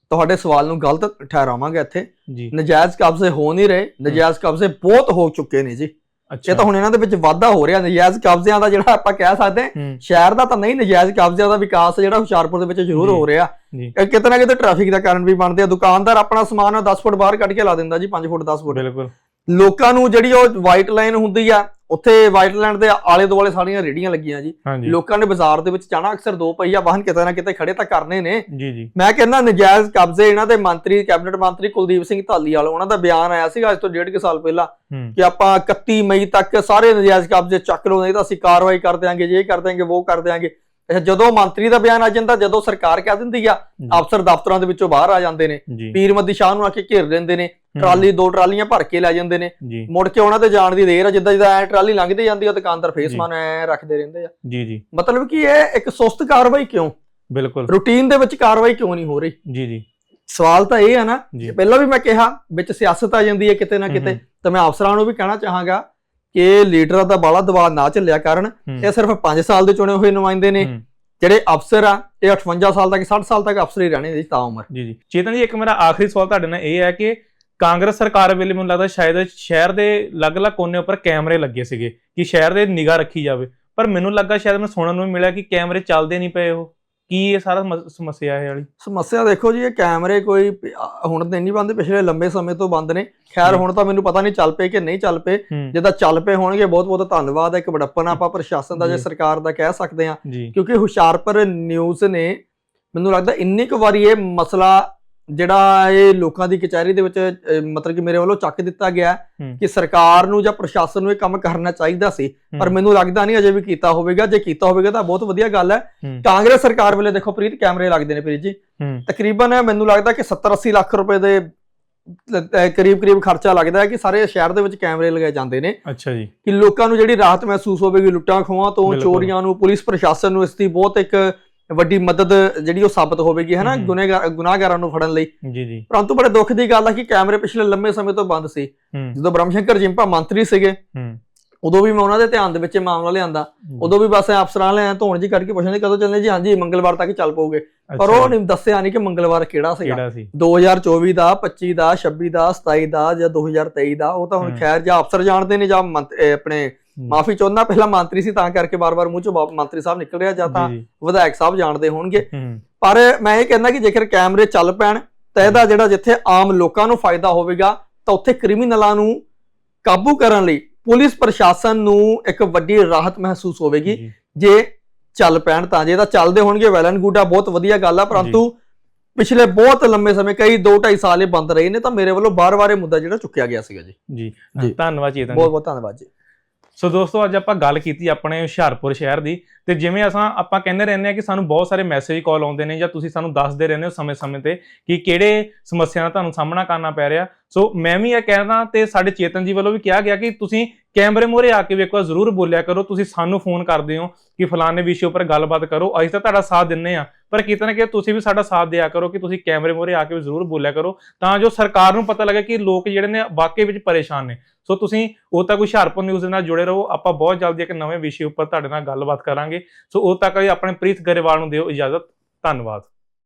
ਤੁਹਾਡੇ ਸਵਾਲ ਨੂੰ ਗਲਤ ਠਹਿਰਾਵਾਂਗਾ ਇੱਥੇ। ਨਜਾਇਜ਼ ਕਬਜ਼ੇ ਹੋ ਨਹੀਂ ਰਹੇ ਨਜਾਇਜ਼ ਕਬਜ਼ੇ ਬਹੁਤ ਹੋ ਚੁੱਕੇ ਨੇ ਜੀ। ਇਹ ਤਾਂ ਹੁਣ ਇਹਨਾਂ ਦੇ ਵਿੱਚ ਵਾਧਾ ਹੋ ਰਿਹਾ ਨਜਾਇਜ਼ ਕਬਜ਼ਿਆਂ ਦਾ ਜਿਹੜਾ ਆਪਾਂ ਕਹਿ ਸਕਦੇ ਹਾਂ ਸ਼ਹਿਰ ਦਾ ਤਾਂ ਨਹੀਂ ਨਜਾਇਜ਼ ਕਬਜ਼ਿਆਂ ਦਾ ਵਿਕਾਸ ਜਿਹੜਾ ਹੁਸ਼ਿਆਰਪੁਰ ਦੇ ਵਿੱਚ ਜ਼ਰੂਰ। ਹੋ ਰਿਹਾ। ਇਹ ਕਿਤੇ ਨਾ ਕਿਤੇ ਟ੍ਰੈਫਿਕ ਦਾ ਕਾਰਨ ਵੀ ਬਣਦੇ ਆ। ਦੁਕਾਨਦਾਰ ਆਪਣਾ ਸਮਾਨ 10 ਫੁੱਟ ਬਾਹਰ ਕੱਢ ਕੇ ਲਾ ਦਿੰਦਾ ਜੀ 5 ਫੁੱਟ 10 ਫੁੱਟ। ਬਿਲਕੁਲ। ਲੋਕਾਂ ਨੂੰ ਜਿਹੜੀ ਉਹ ਵਾਈਟ ਲਾਈਨ ਹੁੰਦੀ ਆ ਉੱਥੇ ਵਾਈਟ ਲਾਈਨ ਦੇ ਆਲੇ ਦੁਆਲੇ ਸਾਰੀਆਂ ਰੇੜੀਆਂ ਲੱਗੀਆਂ ਜੀ। ਲੋਕਾਂ ਨੇ ਬਾਜ਼ਾਰ ਦੇ ਵਿੱਚ ਜਾਣਾ ਅਕਸਰ ਦੋ ਪਹੀਆ ਵਾਹਨ ਕਿਤੇ ਨਾ ਕਿਤੇ ਖੜੇ ਤਾਂ ਕਰਨੇ ਨੇ। ਜੀ ਜੀ। ਮੈਂ ਕਹਿੰਦਾ ਨਜਾਇਜ਼ ਕਬਜ਼ੇ ਇਹਨਾਂ ਦੇ ਮੰਤਰੀ ਕੈਬਨਿਟ ਮੰਤਰੀ ਕੁਲਦੀਪ ਸਿੰਘ ਧਾਲੀਵਾਲ ਉਹਨਾਂ ਦਾ ਬਿਆਨ ਆਇਆ ਸੀਗਾ ਅੱਜ ਤੋਂ ਡੇਢ ਕੁ ਸਾਲ ਪਹਿਲਾਂ ਕਿ ਆਪਾਂ 31 ਮਈ ਤੱਕ ਸਾਰੇ ਨਜਾਇਜ਼ ਕਬਜ਼ੇ ਚੱਕ ਲਓ ਨਹੀਂ ਤਾਂ ਅਸੀਂ ਕਾਰਵਾਈ ਕਰ ਦਿਆਂਗੇ ਜੇ ਇਹ ਕਰ ਦਿਆਂਗੇ ਉਹ ਕਰ ਦਿਆਂਗੇ। ਜਦੋਂ ਮੰਤਰੀ ਦਾ ਬਿਆਨ ਆ ਜਾਂਦਾ ਜਦੋਂ ਸਰਕਾਰ ਕਹਿ ਦਿੰਦੀ ਆ ਅਫਸਰ ਦਫ਼ਤਰਾਂ ਦੇ ਵਿੱਚੋਂ ਬਾਹਰ ਆ ਜਾਂਦੇ ਨੇ। ਪੀਰਮੱਦੀ ਸ਼ਾਹ ਨੂੰ ਆ ਕੇ ਘੇਰ ਲੈਂਦੇ ਨੇ ਟਰਾਲੀ ਦੋ ਟਰਾਲੀਆਂ ਭਰ ਕੇ ਲੈ ਜਾਂਦੇ ਨੇ। ਮੁੜ ਕੇ ਉਹਨਾਂ ਤੇ ਜਾਣ ਦੀ ਦੇਰ ਆ ਜਿੱਦਾਂ ਜਿੱਦਾਂ ਐ ਟਰਾਲੀ ਲੰਘਦੀ ਜਾਂਦੀ ਆ ਦੁਕਾਨਦਾਰ। ਸਮਾਨ ਐ ਰੱਖਦੇ ਰਹਿੰਦੇ ਆ। ਜੀ ਜੀ। ਮਤਲਬ ਕਿ ਇਹ ਇੱਕ ਸੁਸਤ ਕਾਰਵਾਈ ਕਿਉਂ? ਬਿਲਕੁਲ। ਰੂਟੀਨ ਦੇ ਵਿੱਚ ਕਾਰਵਾਈ ਕਿਉਂ ਨਹੀਂ ਹੋ ਰਹੀ? ਜੀ ਜੀ। ਸਵਾਲ ਤਾਂ ਇਹ ਆ ਨਾ ਪਹਿਲਾਂ ਵੀ ਮੈਂ ਕਿਹਾ ਵਿੱਚ ਸਿਆਸਤ ਆ ਜਾਂਦੀ ਹੈ ਕਿਤੇ ਨਾ ਕਿਤੇ ਤਾਂ ਮੈਂ ਅਫਸਰਾਂ ਨੂੰ ਵੀ ਕਹਿਣਾ ਚਾਹਾਂਗਾ ਕਿ ਲੀਡਰਾਂ ਦਾ ਬਾਲਾ ਦਬਾਅ ਨਾ ਚੱਲਿਆ ਕਰਨ ਇਹ ਸਿਰਫ 5 ਸਾਲ ਦੇ ਚੁਣੇ ਹੋਏ ਨੁਮਾਇੰਦੇ ਨੇ। ਜਿਹੜੇ ਅਫਸਰ ਆ ਇਹ 58 ਸਾਲ ਤੱਕ 60 ਸਾਲ ਤੱਕ ਅਫਸਰ ਹੀ ਰਹਿਣੇ ਜੀ ਤਾਂ ਉਮਰ। ਜੀ ਜੀ। ਚੇਤਨ ਜੀ ਇੱਕ ਮੇਰਾ ਆਖਰੀ ਸਵਾਲ ਤੁਹਾਡੇ ਨਾਲ ਇਹ ਹੈ ਕਿ ਕਾਂਗਰਸ ਸਰਕਾਰ ਵੇਲੇ ਮੈਨੂੰ ਲੱਗਦਾ ਸ਼ਾਇਦ ਸ਼ਹਿਰ ਦੇ ਅਲੱਗ-ਅਲੱਗ ਕੋਨੇ ਉੱਪਰ ਕੈਮਰੇ ਲੱਗੇ ਸੀਗੇ ਕਿ ਸ਼ਹਿਰ ਦੇ ਨਿਗਾਹ ਰੱਖੀ ਜਾਵੇ। ਪਰ ਮੈਨੂੰ ਲੱਗਾ ਸ਼ਾਇਦ ਮੈਨੂੰ ਸੁਣਨ ਨੂੰ ਮਿਲਿਆ ਕਿ ਕੈਮਰੇ ਚੱਲਦੇ ਨਹੀਂ ਪਏ ਉਹ। ਕੀ ਇਹ ਸਾਰਾ ਸਮੱਸਿਆ ਹੈ ਵਾਲੀ? ਸਮੱਸਿਆ ਦੇਖੋ ਜੀ ਇਹ ਕੈਮਰੇ ਕੋਈ ਪ- ਹੁਣ ਤੇ ਨਹੀਂ ਬੰਦ ਪਿਛਲੇ ਲੰਬੇ ਸਮੇਂ ਤੋਂ ਬੰਦ ਨੇ। ਖੈਰ ਜੀ। ਹੁਣ ਤਾਂ ਮੈਨੂੰ ਪਤਾ ਨਹੀਂ ਚੱਲ ਪਏ ਕਿ ਨਹੀਂ ਚੱਲ ਪਏ। ਹੂੰ। ਜੇ ਤਾਂ ਚੱਲ ਪਏ ਹੋਣਗੇ ਬਹੁਤ ਬਹੁਤ ਧੰਨਵਾਦ। ਹੈ ਇੱਕ ਬੜੱਪਨ ਆਪਾਂ ਪ੍ਰਸ਼ਾਸਨ ਦਾ ਜੇ ਜੀ। ਸਰਕਾਰ ਦਾ ਕਹਿ ਸਕਦੇ ਆ ਜੀ। ਕਿਉਂਕਿ ਹੁਸ਼ਿਆਰਪੁਰ ਨਿਊਜ਼ ਨੇ ਮੈਨੂੰ ਲੱਗਦਾ ਇੰਨੀ ਕੁ ਵਾਰੀ ਇਹ ਮਸਲਾ ਜਿਹੜਾ ਇਹ ਲੋਕਾਂ ਦੀ ਕਚਹਿਰੀ ਦੇ ਵਿੱਚ ਮਤਲਬ ਕਿ ਮੇਰੇ ਵੱਲੋਂ ਚੱਕ ਦਿੱਤਾ ਗਿਆ। ਕਿ ਸਰਕਾਰ ਨੂੰ ਜਾਂ ਪ੍ਰਸ਼ਾਸਨ ਨੂੰ ਇਹ ਕੰਮ ਕਰਨਾ ਚਾਹੀਦਾ ਸੀ ਪਰ ਮੈਨੂੰ ਲੱਗਦਾ ਨਹੀਂ ਅਜੇ ਵੀ ਕੀਤਾ ਹੋਵੇਗਾ। ਜੇ ਕੀਤਾ ਹੋਵੇਗਾ ਤਾਂ ਬਹੁਤ ਵਧੀਆ ਗੱਲ ਹੈ। ਕਾਂਗਰਸ ਸਰਕਾਰ ਵੇਲੇ ਦੇਖੋ ਪ੍ਰੀਤ ਕੈਮਰੇ ਲੱਗਦੇ ਨੇ ਪ੍ਰੀਤ ਜੀ। ਤਕਰੀਬਨ ਮੈਨੂੰ ਲੱਗਦਾ ਕਿ 70 80 ਲੱਖ ਰੁਪਏ ਦੇ ਕਰੀਬ ਕਰੀਬ ਖਰਚਾ ਲੱਗਦਾ ਹੈ ਕਿ ਸਾਰੇ ਸ਼ਹਿਰ ਦੇ ਵਿੱਚ ਕੈਮਰੇ ਲਗਾਏ ਜਾਂਦੇ ਨੇ। ਅੱਛਾ ਜੀ। ਕਿ ਲੋਕਾਂ ਨੂੰ ਜਿਹੜੀ ਰਾਹਤ ਮਹਿਸੂਸ ਹੋਵੇਗੀ ਲੁੱਟਾਂ ਖੋਹਾਂ ਤੋਂ। ਚੋਰੀਆਂ ਨੂੰ ਪੁਲਿਸ ਪ੍ਰਸ਼ਾਸਨ ਨੂੰ ਇਸ ਦੀ ਬਹੁਤ ਇੱਕ ਵੱਡੀ ਮਦਦ ਜਿਹੜੀ ਉਹ ਸਾਬਤ ਹੋਵੇਗੀ ਹੈ। ਨਾ ਗੁਨਾਹਗਾਰਾਂ ਨੂੰ ਫੜਨ ਲਈ। ਜੀ ਜੀ। ਪਰੰਤੂ ਬੜੇ ਦੁੱਖ ਦੀ ਗੱਲ ਹੈ ਕਿ ਕੈਮਰੇ ਪਿਛਲੇ ਲੰਮੇ ਸਮੇਂ ਤੋਂ ਬੰਦ ਸੀ। ਜਦੋਂ ਬ੍ਰਹਮਸ਼ੰਕਰ ਜਿੰਪਾ ਮੰਤਰੀ ਸੀਗੇ ਉਦੋਂ ਵੀ ਮੈਂ ਉਹਨਾਂ ਦੇ ਧਿਆਨ ਦੇ ਵਿੱਚ ਮਾਮਲਾ ਲਿਆਂਦਾ। ਉਦੋਂ ਵੀ ਬਸ ਅਫਸਰਾਂ ਐਂ ਧੋਣ ਜੀ ਕੱਢ ਕੇ ਪੁੱਛਣਦੇ ਕਦੋਂ ਚੱਲਣੇ ਜੀ? ਹਾਂਜੀ ਮੰਗਲਵਾਰ ਤੱਕ ਚੱਲ ਪਓਗੇ ਪਰ ਉਹ ਨਹੀਂ ਦੱਸਿਆ ਨਹੀਂ ਕਿ ਮੰਗਲਵਾਰ ਕਿਹੜਾ ਸੀਗਾ। ਕਿਹੜਾ ਸੀ? 2024 ਦਾ 25 ਦਾ 26 ਦਾ 27 ਦਾ ਜਾਂ 2023 ਦਾ ਉਹ ਤਾਂ ਹੁਣ। ਖੈਰ ਜਾਂ ਅਫਸਰ ਜਾਣਦੇ ਨੇ ਜਾਂ ਆਪਣੇ ਮਾਫੀ ਚਾਹੁੰਦਾ ਪਹਿਲਾਂ ਮੰਤਰੀ ਸੀ ਤਾਂ ਕਰਕੇ ਬਾਰ-ਬਾਰ ਮੂੰਹ ਚੋਂ ਮੰਤਰੀ ਸਾਹਿਬ ਨਿਕਲ ਰਿਹਾ ਜਾਂ ਤਾਂ ਵਿਧਾਇਕ ਸਾਹਿਬ ਜਾਣਦੇ ਹੋਣਗੇ। ਪਰ ਮੈਂ ਇਹ ਕਹਿੰਦਾ ਕਿ ਜੇਕਰ ਕੈਮਰੇ ਚੱਲ ਪੈਣ ਤਾਂ ਇਹਦਾ ਜਿਹੜਾ ਜਿੱਥੇ ਆਮ ਲੋਕਾਂ ਨੂੰ ਫਾਇਦਾ ਹੋਵੇਗਾ ਤਾਂ ਉੱਥੇ ਕ੍ਰਿਮੀਨਲਾਂ ਨੂੰ ਕਾਬੂ ਕਰਨ ਲਈ ਪੁਲਿਸ ਪ੍ਰਸ਼ਾਸਨ ਨੂੰ ਇੱਕ ਵੱਡੀ ਰਾਹਤ ਮਹਿਸੂਸ ਹੋਵੇਗੀ। ਜੀ। ਚੱਲ ਪੈਣ ਤਾਂ ਜੇ ਤਾਂ ਚੱਲਦੇ ਹੋਣਗੇ ਵੈਲ ਐਂਡ ਗੁੱਡ ਆ ਬਹੁਤ ਵਧੀਆ ਗੱਲ ਆ। ਪਰੰਤੂ ਪਿਛਲੇ ਬਹੁਤ ਲੰਮੇ ਸਮੇਂ ਕਈ 2 2.5 ਸਾਲ ਬੰਦ ਰਹੇ ਨੇ ਤਾਂ ਮੇਰੇ ਵੱਲੋਂ ਬਾਰ-ਬਾਰ ਇਹ ਮੁੱਦਾ ਜਿਹੜਾ ਚੁੱਕਿਆ ਗਿਆ ਸੀਗਾ ਜੀ। ਜੀ। ਧੰਨਵਾਦ ਜੀ ਬਹੁਤ ਬਹੁਤ ਧੰਨਵਾਦ ਜੀ। ਸੋ ਦੋਸਤੋ ਅੱਜ ਆਪਾਂ ਗੱਲ ਕੀਤੀ ਆਪਣੇ ਹੁਸ਼ਿਆਰਪੁਰ ਸ਼ਹਿਰ ਦੀ। ਤੇ ਜਿਵੇਂ ਅਸਾਂ ਆਪਾਂ ਕਹਿੰਦੇ ਰਹਿੰਦੇ ਆ ਕਿ ਸਾਨੂੰ ਬਹੁਤ ਸਾਰੇ ਮੈਸੇਜ ਕਾਲ ਆਉਂਦੇ ਨੇ ਜਾਂ ਤੁਸੀਂ ਸਾਨੂੰ ਦੱਸਦੇ ਰਹਿੰਦੇ ਹੋ ਸਮੇਂ-ਸਮੇਂ ਤੇ ਕਿ ਕਿਹੜੇ ਸਮੱਸਿਆ ਦਾ ਤੁਹਾਨੂੰ ਸਾਹਮਣਾ ਕਰਨਾ ਪੈ ਰਿਹਾ। ਸੋ ਮੈਂ ਵੀ ਇਹ ਕਹਿਣਾ ਤੇ ਸਾਡੇ ਚੇਤਨ ਜੀ ਵੱਲੋਂ ਵੀ ਕਿਹਾ ਗਿਆ ਕਿ ਤੁਸੀਂ ਕੈਮਰੇ ਮੂਹਰੇ ਆ ਕੇ ਵੀ ਇੱਕ ਵਾਰ ਜ਼ਰੂਰ ਬੋਲਿਆ ਕਰੋ, ਤੁਸੀਂ ਸਾਨੂੰ ਫੋਨ ਕਰਦੇ ਹੋ ਕਿ ਫਲਾਣੇ ਵਿਸ਼ੇ ਉੱਪਰ ਗੱਲਬਾਤ ਕਰੋ। ਅਸੀਂ ਤਾਂ ਤੁਹਾਡਾ ਸਾਥ ਦਿੰਨੇ ਆ ਪਰ ਕਿਤੇ ਨਾ ਕਿਤੇ ਤੁਸੀਂ ਵੀ ਸਾਡਾ ਸਾਥ ਦਿਆ ਕਰੋ ਕਿ ਤੁਸੀਂ ਕੈਮਰੇ ਮੂਹਰੇ ਆ ਕੇ ਵੀ ਜ਼ਰੂਰ ਬੋਲਿਆ ਕਰੋ। ਤਾਂ ਜੋ ਸਰਕਾਰ ਨੂੰ ਪਤਾ ਲੱਗੇ ਕਿ ਲੋਕ ਜਿਹੜੇ ਨੇ ਵਾਕਈ ਵਿੱਚ ਪਰੇਸ਼ਾਨ ਨੇ। ਸੋ ਤੁਸੀਂ ਉਹ ਤੱਕ ਹੁਸ਼ਿਆਰਪੁਰ ਨਿਊਜ਼ ਦੇ ਨਾਲ ਜੁੜੇ ਰਹੋ। ਆਪਾਂ ਬਹੁਤ ਜਲਦੀ ਇੱਕ ਨਵੇਂ ਵਿਸ਼ੇ ਉੱਪਰ ਤੁਹਾਡੇ ਨਾਲ ਗੱਲਬਾਤ ਕਰਾਂਗੇ। ਸੋ ਉਹ ਤੱਕ ਆਪਣੇ ਪ੍ਰੀਤ ਗਰੇਵਾਲ ਨੂੰ ਦਿਓ ਇਜਾਜ਼ਤ। ਧੰਨਵਾਦ।